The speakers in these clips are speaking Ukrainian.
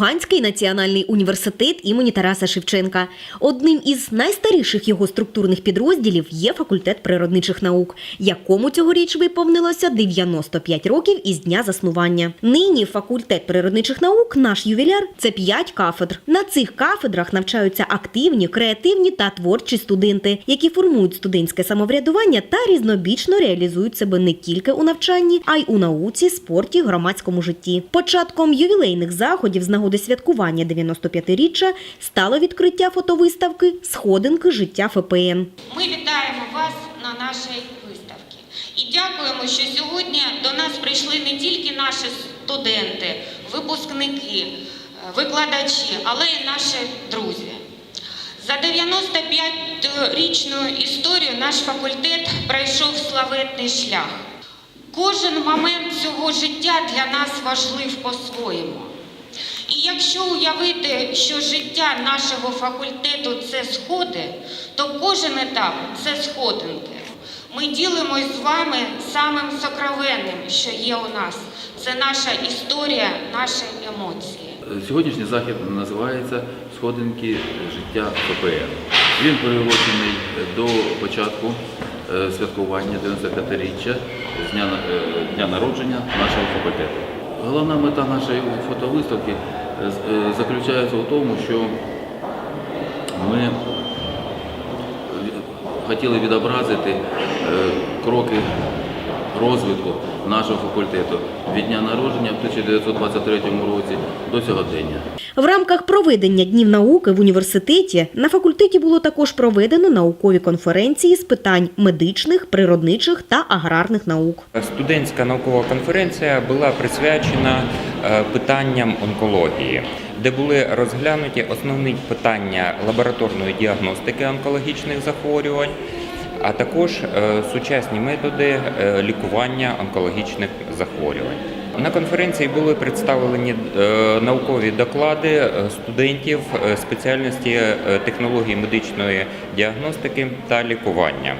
Луганський національний університет імені Тараса Шевченка. Одним із найстаріших його структурних підрозділів є факультет природничих наук, якому цьогоріч виповнилося 95 років із дня заснування. Нині факультет природничих наук, наш ювіляр, це 5 кафедр. На цих кафедрах навчаються активні, креативні та творчі студенти, які формують студентське самоврядування та різнобічно реалізують себе не тільки у навчанні, а й у науці, спорті, громадському житті. Початком ювілейних заходів з нагоди святкування 95-річчя стало відкриття фотовиставки Сходинки життя ФПН. Ми вітаємо вас на нашій виставці і дякуємо, що сьогодні до нас прийшли не тільки наші студенти, випускники, е, викладачі, але й наші друзі. За 95-річну історію наш факультет пройшов славетний шлях. Кожен момент цього життя для нас важлив по-своєму. Якщо уявити, що життя нашого факультету це сходи, то кожен етап це сходинки. Ми ділимось з вами самим сокровенним, що є у нас. Це наша історія, наші емоції. Сьогоднішній захід називається Сходинки життя ФПН. Він приурочений до початку е, святкування 95-річчя з дня, е, народження нашого факультету. Головна мета нашої фотовиставки заключається у тому, що ми хотіли відобразити е, кроки розвитку нашого факультету від дня народження в 1923 році до сьогодення. В рамках проведення днів науки в університеті на факультеті було також проведено наукові конференції з питань медичних, природничих та аграрних наук. Студентська наукова конференція була присвячена е, питанням онкології, де були розглянуті основні питання лабораторної діагностики онкологічних захворювань, а також е, сучасні методи е, лікування онкологічних захворювань. На конференції були представлені е, наукові доклади студентів спеціальності технології медичної діагностики та лікування.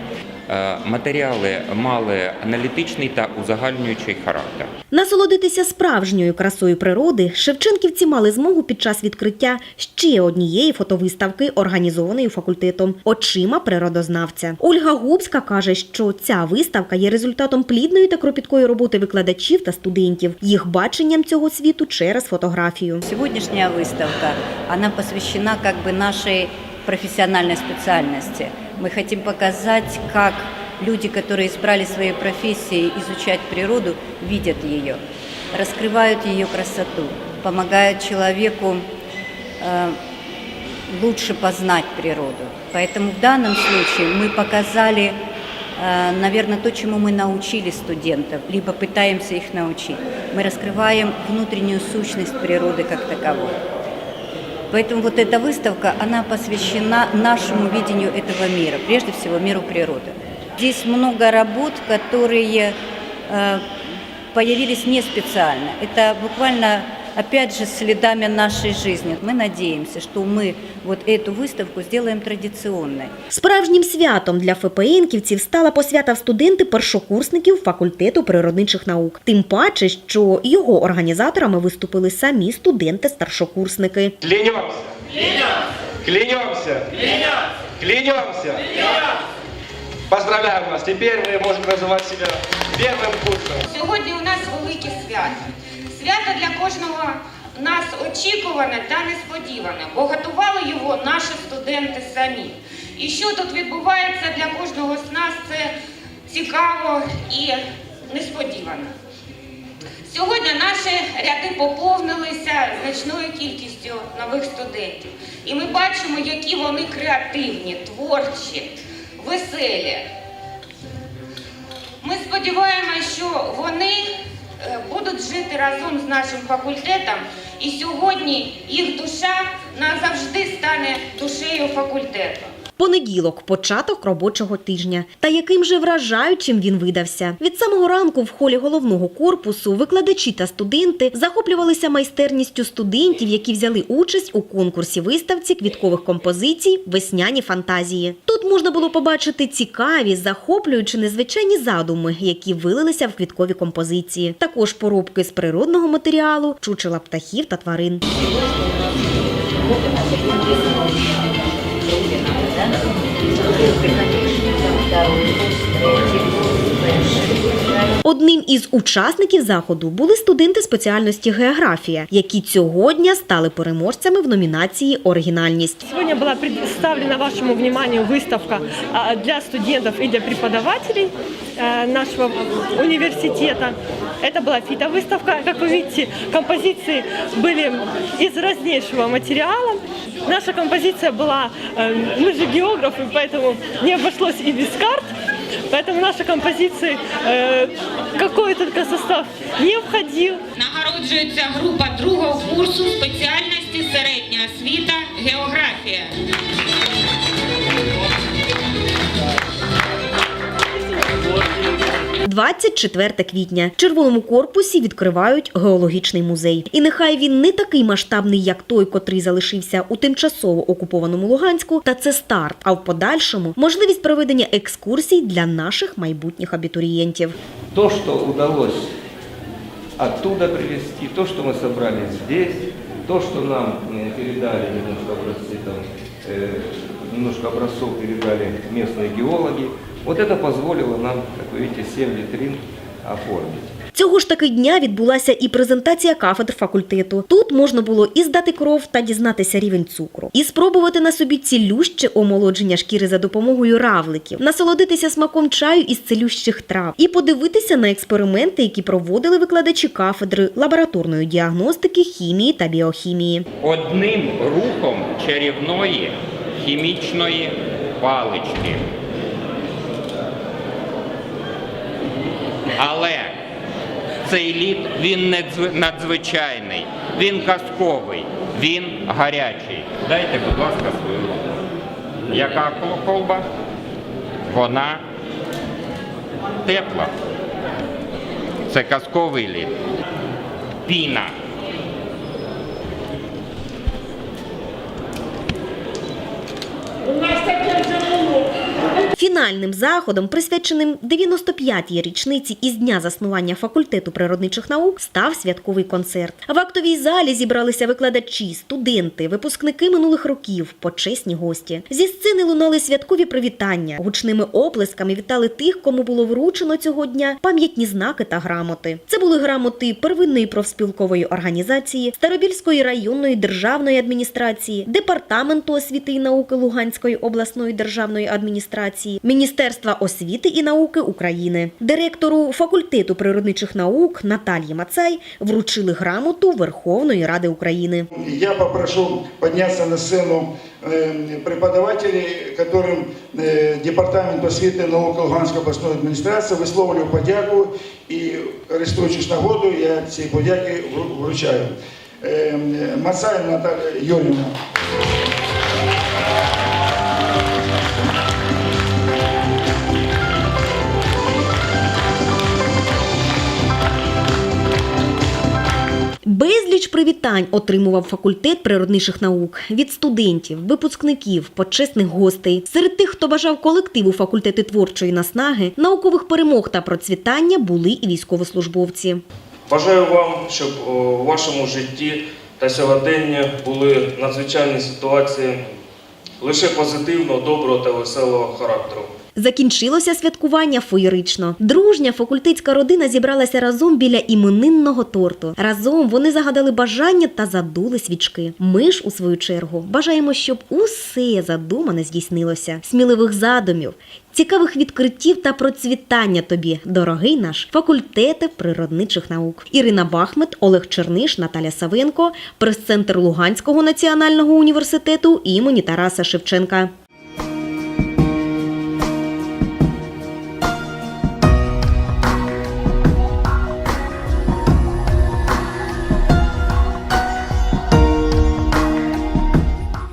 Е, Матеріали мали аналітичний та узагальнюючий характер. Насолодитися справжньою красою природи шевченківці мали змогу під час відкриття ще однієї фотовиставки, організованої факультетом очима природознавця. Ольга Губська каже, що ця виставка є результатом плідної та кропіткої роботи викладачів та студентів, їх баченням цього світу через фотографію. Сегодняшняя выставка, она посвящена как бы нашей профессиональной специальности. Мы хотим показать, как люди, которые избрали своей профессией изучать природу, видят ее, раскрывают ее красоту, помогают человеку э, лучше познать природу. Поэтому в данном случае мы показали, э, наверное, то, чему мы научили студентов, либо пытаемся их научить. Мы раскрываем внутреннюю сущность природы как таковой. Поэтому вот эта выставка, она посвящена нашему видению этого мира, прежде всего миру природы. Здесь много работ, которые э, появились не специально. Это буквально, опять же, следами нашей жизни. Мы надеемся, что мы вот эту выставку сделаем традиционной. Справжнім святом для ФПНківців стала посвята в студенти першокурсників факультету природничих наук. Тим паче, що його організаторами виступили самі студенти-старшокурсники. Клянемся. Клянемся. Клянемся. Поздравляем вас. Теперь вы можете называть себя первым курсом. Сьогодні у нас велике свято. Свято для кожного нас очікуване та несподіване, бо готували його наші студенти самі. І що тут відбувається для кожного з нас, це цікаво і несподівано. Сьогодні наші ряди поповнилися значною кількістю нових студентів. І ми бачимо, які вони креативні, творчі, веселі. Ми сподіваємося, що вони будуть жити разом з нашим факультетом, і сьогодні їх душа назавжди стане душею факультету. Понеділок, початок робочого тижня. Та яким же вражаючим він видався. Від самого ранку в холі головного корпусу викладачі та студенти захоплювалися майстерністю студентів, які взяли участь у конкурсі виставці квіткових композицій Весняні фантазії. Тут можна було побачити цікаві, захоплюючи незвичайні задуми, які вилилися в квіткові композиції. Також поробки з природного матеріалу, чучела птахів та тварин. Здоров'я, здоров'я, Одним із учасників заходу були студенти спеціальності географія, які цього дня стали переможцями в номінації Оригінальність. Сегодня была представлена вашему вниманию выставка а, для студентов и для преподавателей э, нашего университета. Это была фитовыставка. Как вы видите, композиции были из разнейшего материала. Наша композиция была, э, мы же географы, поэтому не обошлось и без карт. Поэтому наши композиции, э, какой только состав не входил. Нагороджується група другого курсу спеціальності середня освіта географія. – 24 квітня. В червоному корпусі відкривають геологічний музей. І нехай він не такий масштабний, як той, котрий залишився у тимчасово окупованому Луганську, та це старт. А в подальшому можливість проведення екскурсій для наших майбутніх абітурієнтів. то, что удалось оттуда привезти, то, что мы собрали здесь, то, что нам э, передали немножко образцы, там, э, немножко образцов передали местные геологи, вот это позволило нам, как вы видите, 7 витрин оформить. Цього ж таки дня відбулася і презентація кафедр факультету. Тут можна було і здати кров та дізнатися рівень цукру, і спробувати на собі цілюще омолодження шкіри за допомогою равликів, насолодитися смаком чаю із цілющих трав, і подивитися на експерименти, які проводили викладачі кафедри лабораторної діагностики, хімії та біохімії. одним рухом чарівної хімічної палички. Але цей лід він не надзвичайний, він казковий, він гарячий. Дайте, будь ласка, свою руку. Яка кол- колба? Вона тепла. Це казковий лід. Піна. Фінальним заходом, присвяченим 95-й річниці із дня заснування факультету природничих наук, став святковий концерт. В актовій залі зібралися викладачі, студенти, випускники минулих років, почесні гості. Зі сцени лунали святкові привітання. Гучними оплесками вітали тих, кому було вручено цього дня пам'ятні знаки та грамоти. Це були грамоти первинної профспілкової організації, Старобільської районної державної адміністрації, департаменту освіти і науки Луганської обласної державної адміністрації, Міністерства освіти і науки України. Директору факультету природничих наук Наталії Мацай вручили грамоту Верховної Ради України. Я попрошу подняться на сцену э, преподавателей, которым э, Департамент освіти і науки Луганської обласної адміністрації висловлюю подяку і, користуючись нагодою, я ці подяки вру- вручаю. Е, Мацай Наталія Юрівна. Безліч отримував факультет природничих наук від студентів, випускників, почесних гостей. Серед тих, хто бажав колективу факультету творчої наснаги, наукових перемог та процвітання були і військовослужбовці. Бажаю вам, щоб у вашому житті та сьогоденні були надзвичайні ситуації лише позитивного, доброго та веселого характеру. Закінчилося святкування феєрично. Дружня факультетська родина зібралася разом біля іменинного торту. Разом вони загадали бажання та задули свічки. Ми ж, у свою чергу, бажаємо, щоб усе задумане здійснилося. Сміливих задумів, цікавих відкриттів та процвітання тобі, дорогий наш факультете природничих наук. Ірина Бахмет, Олег Черниш, Наталя Савенко, прес-центр Луганського національного університету імені Тараса Шевченка.